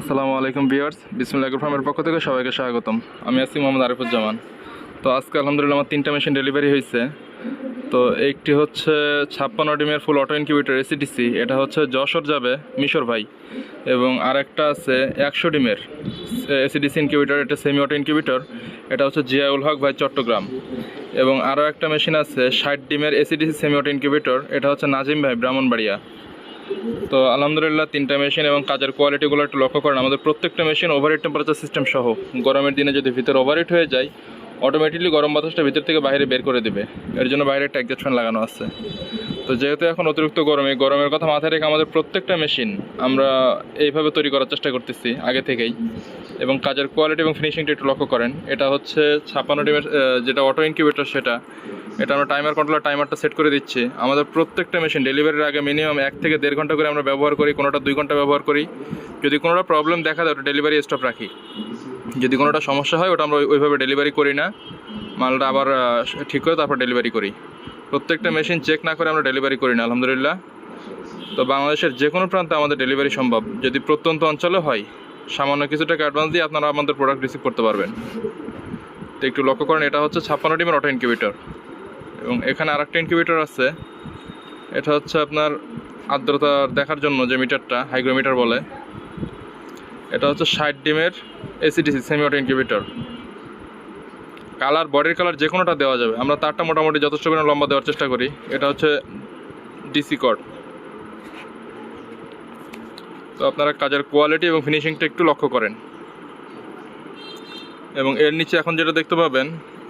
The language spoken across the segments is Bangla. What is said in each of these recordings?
আসসালামু আলাইকুম বিয়ার্স বিসমুল্লাহ ফার্মের পক্ষ থেকে সবাইকে স্বাগতম। আমি আছি মোহাম্মদ আরিফুজ্জামান। তো আজকে আলহামদুলিল্লাহ আমার তিনটা মেশিন ডেলিভারি হয়েছে। তো একটি হচ্ছে ছাপ্পান্ন ডিমের ফুল অটো ইনকিউবেটর এসিডিসি এটা হচ্ছে যশোর যাবে মিশর ভাই। এবং আরেকটা আছে একশো ডিমের এসিডিসি ইনকিউবেটর, এটা সেমি অটো ইনকিউবেটর, এটা হচ্ছে জিয়াউল হক ভাই চট্টগ্রাম। এবং আরও একটা মেশিন আছে ষাট ডিমের এসিডিসি সেমি অটো ইনকিউবেটর, এটা হচ্ছে নাজিম ভাই ব্রাহ্মণবাড়িয়া। তো আলহামদুলিল্লাহ, তিনটা মেশিন এবং কাজের কোয়ালিটিগুলো একটু লক্ষ্য করেন। আমাদের প্রত্যেকটা মেশিন ওভারহিট টেম্পারেচার সিস্টেম সহ। গরমের দিনে যদি ভিতরে ওভারহিট হয়ে যায় অটোমেটিকলি গরম বাতাসটা ভিতর থেকে বাইরে বের করে দেবে। এর জন্য বাইরে একটা একজাস্ট ফ্যান লাগানো আছে। তো যেহেতু এখন অতিরিক্ত গরম গরমের কথা মাথায় রেখে আমাদের প্রত্যেকটা মেশিন আমরা এইভাবে তৈরি করার চেষ্টা করতেছি আগে থেকেই। এবং কাজের কোয়ালিটি এবং ফিনিশিংটা একটু লক্ষ্য করেন। এটা হচ্ছে ছাপ্পান্ন ডিমের যেটা অটো ইনকিউবেটর সেটা। এটা আমরা টাইমার কন্ট্রোলার টাইমারটা সেট করে দিচ্ছি। আমাদের প্রত্যেকটা মেশিন ডেলিভারির আগে মিনিমাম এক থেকে দেড় ঘণ্টা করে আমরা ব্যবহার করি, কোনোটা দুই ঘণ্টা ব্যবহার করি। যদি কোনোটা প্রবলেম দেখা দেয়, ওটা ডেলিভারি স্টপ রাখি। যদি কোনোটা সমস্যা হয়, ওটা আমরা ওই- ওইভাবে ডেলিভারি করি না। মালটা আবার ঠিক করে তারপর ডেলিভারি করি। প্রত্যেকটা মেশিন চেক না করে আমরা ডেলিভারি করি না, আলহামদুলিল্লাহ। তো বাংলাদেশের যে কোনো প্রান্তে আমাদের ডেলিভারি সম্ভব। যদি প্রত্যন্ত অঞ্চলে হয়, সামান্য কিছু টাকা অ্যাডভান্স দিয়ে আপনারা আমাদের প্রোডাক্ট রিসিভ করতে পারবেন। তো একটু লক্ষ্য করেন, এটা হচ্ছে ছাপ্পান্ন ডিমের অটো ইনকিউবেটর এবং এখানে আরেকটা ইনকিউবেটর আছে। এটা হচ্ছে আপনার আর্দ্রতা দেখার জন্য যে মিটারটা, হাইগ্রোমিটার বলে। এটা হচ্ছে ষাট ডিমের AC DC semi auto incubator colour বডির কালার যে কোনোটা দেওয়া যাবে। আমরা তারটা মোটামুটি যথেষ্ট পরিমাণ লম্বা দেওয়ার চেষ্টা করি। এটা হচ্ছে ডিসি কড তো আপনারা কাজের কোয়ালিটি এবং ফিনিশিংটা একটু লক্ষ্য করেন। এবং এর নিচে এখন যেটা দেখতে পাবেন,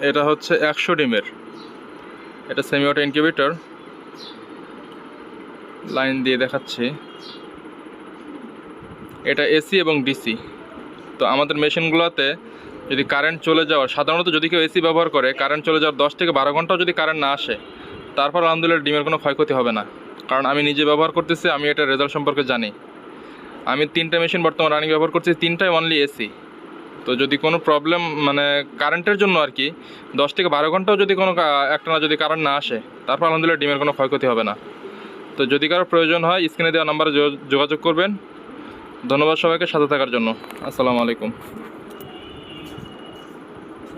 এটা হচ্ছে একশো ডিমের এটা সেমি অটো ইনকিউবেটর লাইন দিয়ে দেখাচ্ছি। এটা এসি এবং ডিসি তো আমাদের মেশিনগুলোতে যদি কারেন্ট চলে যাওয়ার, সাধারণত যদি কেউ এসি ব্যবহার করে কারেন্ট চলে যাওয়ার দশ থেকে বারো ঘন্টাও যদি কারেন্ট না আসে, তারপর আলহামদুলিল্লাহ ডিমের কোনো ক্ষয়ক্ষতি হবে না। কারণ আমি নিজে ব্যবহার করতেছি, আমি এটার রেজাল্ট সম্পর্কে জানি। আমি তিনটা মেশিন বর্তমান রানিং ব্যবহার করছি তিনটাই অনলি এসি তো যদি কোনো প্রবলেম মানে কারেন্টের জন্য আর কি দশ থেকে বারো ঘন্টাও যদি কোনো একটা একটানা যদি কারেন্ট না আসে, তারপর আলহামদুলিল্লাহ ডিমের কোনো ক্ষয়ক্ষতি হবে না। তো যদি কারও প্রয়োজন হয় স্ক্রিনে দেওয়া নাম্বারে যোগাযোগ করবেন। ধন্যবাদ সবাইকে, সাথে থাকার জন্য। আসসালামু আলাইকুম।